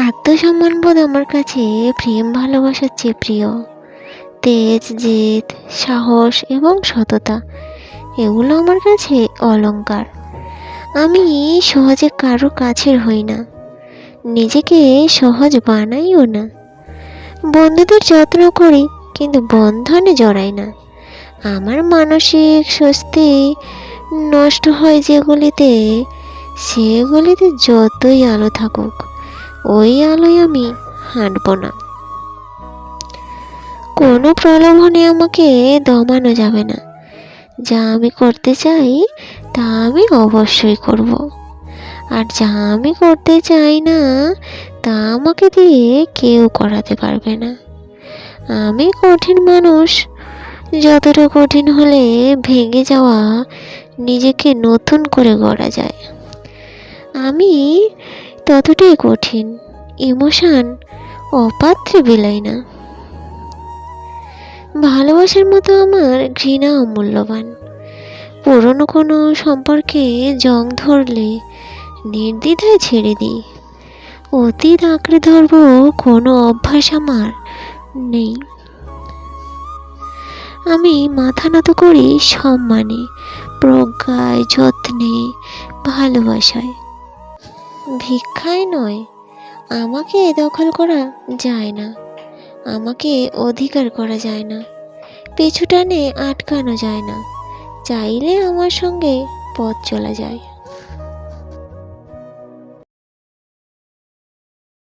আত্মসম্মানবোধ আমার কাছে, প্রেম ভালোবাসার চেয়ে প্রিয়। তেজ, জেদ, সাহস এবং সততা, এগুলো আমার কাছে অলংকার। আমি সহজে কারও কাছের হই না, নিজেকে সহজ বানাইও না। বন্ধুদের যত্ন করি, কিন্তু বন্ধনে জড়াই না। আমার মানসিক স্বস্তি নষ্ট হয় যেগুলিতে, সেগুলিতে যতই আলো থাকুক। ওই আলোয় আমি হাঁটব না। কোনো প্রলোভনে আমাকে দমানো যাবে না। যা আমি করতে চাই, তা আমি অবশ্যই করব। আর যা আমি করতে চাই না, তা আমাকে দিয়ে কেউ করাতে পারবে না। আমি কঠিন মানুষ। যতটা কঠিন হলে ভেঙে যাওয়া নিজেকে নতুন করে গড়া যায়। আমি ততটাই কঠিন। ইমোশন অপাত্রে বিলাই না। ভালোবাসার মতো আমার ঘৃণা অমূল্যবান পুরনো কোনো সম্পর্কে জং ধরলে নির্দ্বিধায় ছেড়ে দিই। অতীত আঁকড়ে ধরবো কোনো অভ্যাস আমার নেই। আমি মাথা নত করি সম্মানে, প্রজ্ঞায়, যত্নে, ভালোবাসায়। ভিক্ষায় নয়। আমাকে দখল করা যায় না। আমাকে অধিকার করা যায় না। পিছু টানে আটকানো যায় না। চাইলে আমার সঙ্গে পথ চলা যায়।